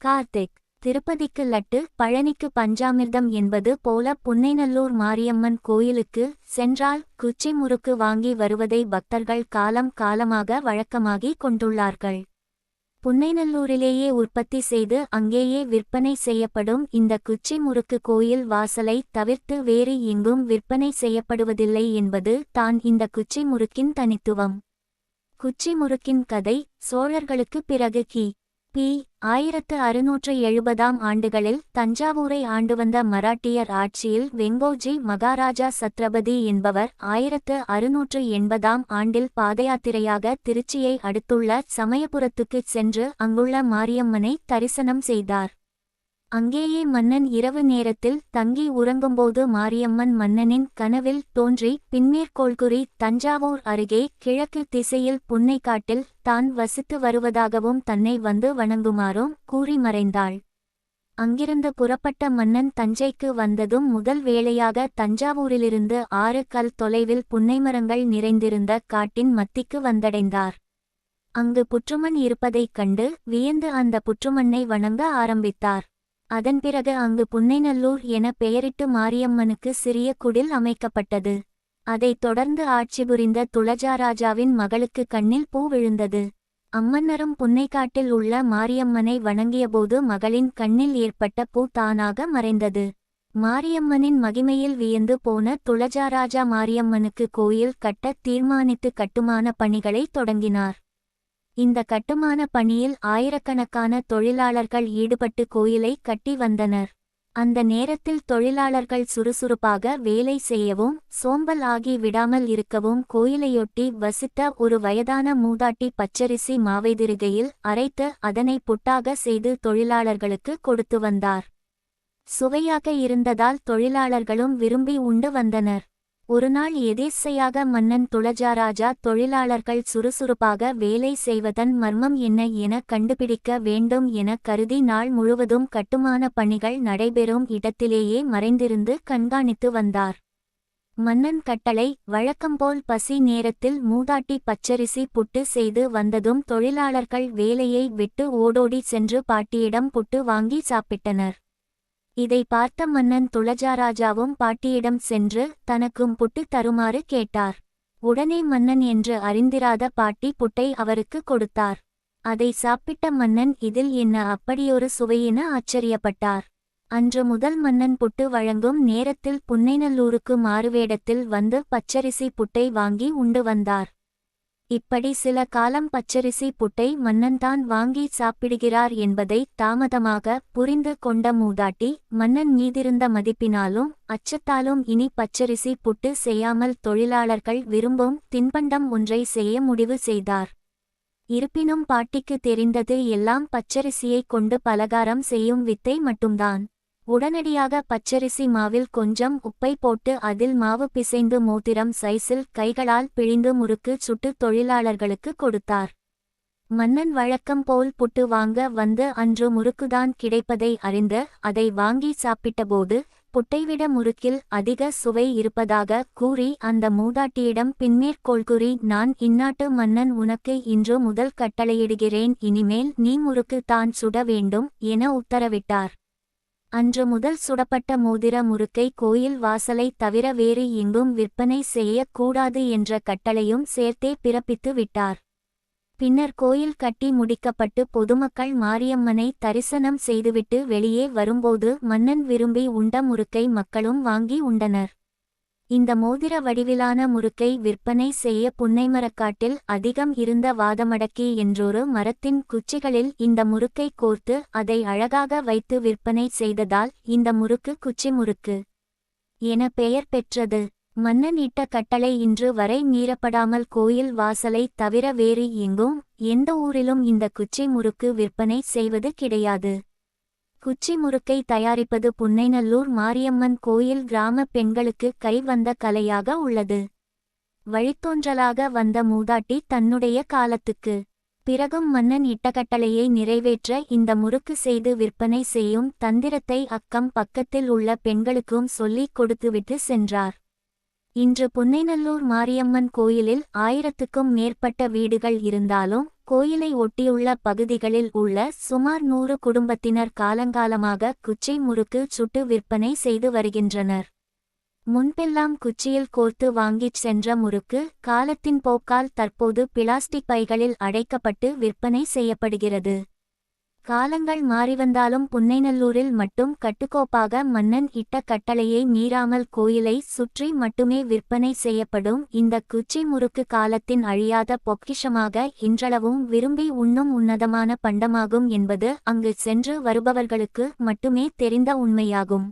கார்த்திக் திருப்பதிக்கு லட்டு பழனிக்கு பஞ்சாமிர்தம் என்பது போல புன்னைநல்லூர் மாரியம்மன் கோயிலுக்கு சென்றால் குச்சி முறுக்கு வாங்கி வருவதை பக்தர்கள் காலம் காலமாக வழக்கமாகி கொண்டுள்ளார்கள். புன்னைநல்லூரிலேயே உற்பத்தி செய்து அங்கேயே விற்பனை செய்யப்படும் இந்த குச்சி முறுக்கு கோயில் வாசலை தவிர்த்து வேறு எங்கும் விற்பனை செய்யப்படுவதில்லை என்பது தான் இந்த குச்சி முறுக்கின் தனித்துவம். குச்சி முறுக்கின் கதை சோழர்களுக்கு பிறகு கி. பி ஆயிரத்து அறுநூற்று எழுபதாம் ஆண்டுகளில் தஞ்சாவூரை ஆண்டு வந்த மராட்டியர் ஆட்சியில் வெங்கோஜி மகாராஜா சத்ரபதி என்பவர் ஆயிரத்து அறுநூற்று எண்பதாம் ஆண்டில் பாதயாத்திரையாக திருச்சியை அடுத்துள்ள சமயபுரத்துக்குச் சென்று அங்குள்ள மாரியம்மனை தரிசனம் செய்தார். அங்கேயே மன்னன் இரவு நேரத்தில் தங்கி உறங்கும்போது மாரியம்மன் மன்னனின் கனவில் தோன்றி பின்மேற்கோள்குறி தஞ்சாவூர் அருகே கிழக்கு திசையில் புன்னைக்காட்டில் தான் வசித்து வருவதாகவும் தன்னை வந்து வணங்குமாறும் கூறி மறைந்தாள். அங்கிருந்து புறப்பட்ட மன்னன் தஞ்சைக்கு வந்ததும் முதல் வேளையாக தஞ்சாவூரிலிருந்து ஆறு கல் தொலைவில் புன்னைமரங்கள் நிறைந்திருந்த காட்டின் மத்திக்கு வந்தடைந்தார். அங்கு புற்றுமண் இருப்பதைக் கண்டு வியந்து அந்த புற்றுமண்ணை வணங்க ஆரம்பித்தார். அதன் பிறகு அங்கு புன்னைநல்லூர் என பெயரிட்டு மாரியம்மனுக்கு சிறிய குடில் அமைக்கப்பட்டது. அதைத் தொடர்ந்து ஆட்சி புரிந்த துளஜாராஜாவின் மகளுக்கு கண்ணில் பூ விழுந்தது. அம்மன்னரும் புன்னைக்காட்டில் உள்ள மாரியம்மனை வணங்கியபோது மகளின் கண்ணில் ஏற்பட்ட பூ தானாக மறைந்தது. மாரியம்மனின் மகிமையில் வியந்து போன துளஜாராஜா மாரியம்மனுக்கு கோயில் கட்ட தீர்மானித்து கட்டுமான பணிகளை தொடங்கினார். இந்த கட்டுமான பணியில் ஆயிரக்கணக்கான தொழிலாளர்கள் ஈடுபட்டு கோயிலை கட்டி வந்தனர். அந்த நேரத்தில் தொழிலாளர்கள் சுறுசுறுப்பாக வேலை செய்யவும் சோம்பல் ஆகி விடாமல் இருக்கவும் கோயிலையொட்டி வசித்த ஒரு வயதான மூதாட்டி பச்சரிசி மாவைதிருகையில் அரைத்து அதனை புட்டாக செய்து தொழிலாளர்களுக்கு கொடுத்து வந்தார். சுவையாக இருந்ததால் தொழிலாளர்களும் விரும்பி உண்டு வந்தனர். ஒருநாள் எதேச்சையாக மன்னன் துளஜாராஜா தொழிலாளர்கள் சுறுசுறுப்பாக வேலை செய்வதன் மர்மம் என்ன என கண்டுபிடிக்க வேண்டும் என கருதி நாள் முழுவதும் கட்டுமான பணிகள் நடைபெறும் இடத்திலேயே மறைந்திருந்து கண்காணித்து வந்தார். மன்னன் கட்டளை வழக்கம்போல் பசி நேரத்தில் மூதாட்டி பச்சரிசி புட்டு செய்து வந்ததும் தொழிலாளர்கள் வேலையை விட்டு ஓடோடி சென்று பாட்டியிடம் புட்டு வாங்கி சாப்பிட்டனர். இதை பார்த்த மன்னன் துளஜாராஜாவும் பாட்டியிடம் சென்று தனக்கும் புட்டு தருமாறு கேட்டார். உடனே மன்னன் என்று அறிந்திராத பாட்டி புட்டை அவருக்கு கொடுத்தார். அதை சாப்பிட்ட மன்னன் இதில் என்ன அப்படியொரு சுவையென ஆச்சரியப்பட்டார். அன்று முதல் மன்னன் புட்டு வழங்கும் நேரத்தில் புன்னைநல்லூருக்கு மாறுவேடத்தில் வந்து பச்சரிசி புட்டை வாங்கி உண்டு வந்தார். இப்படி சில காலம் பச்சரிசி புட்டை மன்னன்தான் வாங்கி சாப்பிடுகிறார் என்பதை தாமதமாக புரிந்து கொண்ட மூதாட்டி மன்னன் மீதிருந்த மதிப்பினாலும் அச்சத்தாலும் இனி பச்சரிசி புட்டு செய்யாமல் தொழிலாளர்கள் விரும்பும் தின்பண்டம் ஒன்றை செய்ய முடிவு செய்தார். இருப்பினும் பாட்டிக்கு தெரிந்தது எல்லாம் பச்சரிசியைக் கொண்டு பலகாரம் செய்யும் வித்தை மட்டும்தான். உடனடியாக பச்சரிசி மாவில் கொஞ்சம் உப்பை போட்டு அதில் மாவு பிசைந்து மோதிரம் சைஸில் கைகளால் பிழிந்து முறுக்கு சுட்டு தொழிலாளர்களுக்கு கொடுத்தார். மன்னன் வழக்கம் போல் புட்டு வாங்க வந்து அன்று முறுக்குதான் கிடைப்பதை அறிந்து அதை வாங்கி சாப்பிட்டபோது புட்டைவிட முறுக்கில் அதிக சுவை இருப்பதாக கூறி அந்த மூதாட்டியிடம் பின்மேற்கோள் கூறி நான் இந்நாட்டு மன்னன் உனக்கு இன்று முதல் கட்டளையிடுகிறேன் இனிமேல் நீ முறுக்கு தான் சுட வேண்டும் என உத்தரவிட்டார். அன்று முதல் சுடப்பட்ட மோதிர முறுக்கை கோயில் வாசலை தவிர வேறு எங்கும் விற்பனை செய்யக் கூடாது என்ற கட்டளையும் சேர்த்தே பிறப்பித்து விட்டார். பின்னர் கோயில் கட்டி முடிக்கப்பட்டு பொதுமக்கள் மாரியம்மனை தரிசனம் செய்துவிட்டு வெளியே வரும்போது மன்னன் விரும்பி உண்ட முறுக்கை மக்களும் வாங்கி உண்டனர். இந்த மோதிர வடிவிலான முறுக்கை விற்பனை செய்ய புன்னைமரக்காட்டில் அதிகம் இருந்த வாதமடக்கி என்றொரு மரத்தின் குச்சிகளில் இந்த முறுக்கை கோர்த்து அதை அழகாக வைத்து விற்பனை செய்ததால் இந்த முறுக்கு குச்சி முறுக்கு என பெயர் பெற்றது. மன்னன் இட்ட கட்டளை இன்று வரை மீறப்படாமல் கோயில் வாசலை தவிர வேறு எங்கும் எந்த ஊரிலும் இந்த குச்சி முறுக்கு விற்பனை செய்வது கிடையாது. குச்சி முறுக்கை தயாரிப்பது புன்னைநல்லூர் மாரியம்மன் கோயில் கிராம பெண்களுக்கு கைவந்த கலையாக உள்ளது. வழித்தோன்றலாக வந்த மூதாட்டி தன்னுடைய காலத்துக்கு பிறகும் மன்னன் இட்டகட்டளையை நிறைவேற்ற இந்த முறுக்கு செய்து விற்பனை செய்யும் தந்திரத்தை அக்கம் பக்கத்தில் உள்ள பெண்களுக்கும் சொல்லிக் கொடுத்துவிட்டு சென்றார். இன்று புன்னைநல்லூர் மாரியம்மன் கோயிலில் ஆயிரத்துக்கும் மேற்பட்ட வீடுகள் இருந்தாலும் கோயிலை ஒட்டியுள்ள பகுதிகளில் உள்ள சுமார் நூறு குடும்பத்தினர் காலங்காலமாக குச்சை முறுக்கு சுட்டு விற்பனை செய்து வருகின்றனர். முன்பெல்லாம் குச்சியில் கோர்த்து வாங்கிச் சென்ற முறுக்கு காலத்தின் போக்கால் தற்போது பிளாஸ்டிக் பைகளில் அடைக்கப்பட்டு விற்பனை செய்யப்படுகிறது. காலங்கள் மாறிவந்தாலும் புன்னைநல்லூரில் மட்டும் கட்டுக்கோப்பாக மன்னன் இட்ட கட்டளையை மீறாமல் கோயிலை சுற்றி மட்டுமே விற்பனை செய்யப்படும் இந்த குச்சி முறுக்கு காலத்தின் அழியாத பொக்கிஷமாக இன்றளவும் விரும்பி உண்ணும் உன்னதமான பண்டமாகும் என்பது அங்கு சென்று வருபவர்களுக்கு மட்டுமே தெரிந்த உண்மையாகும்.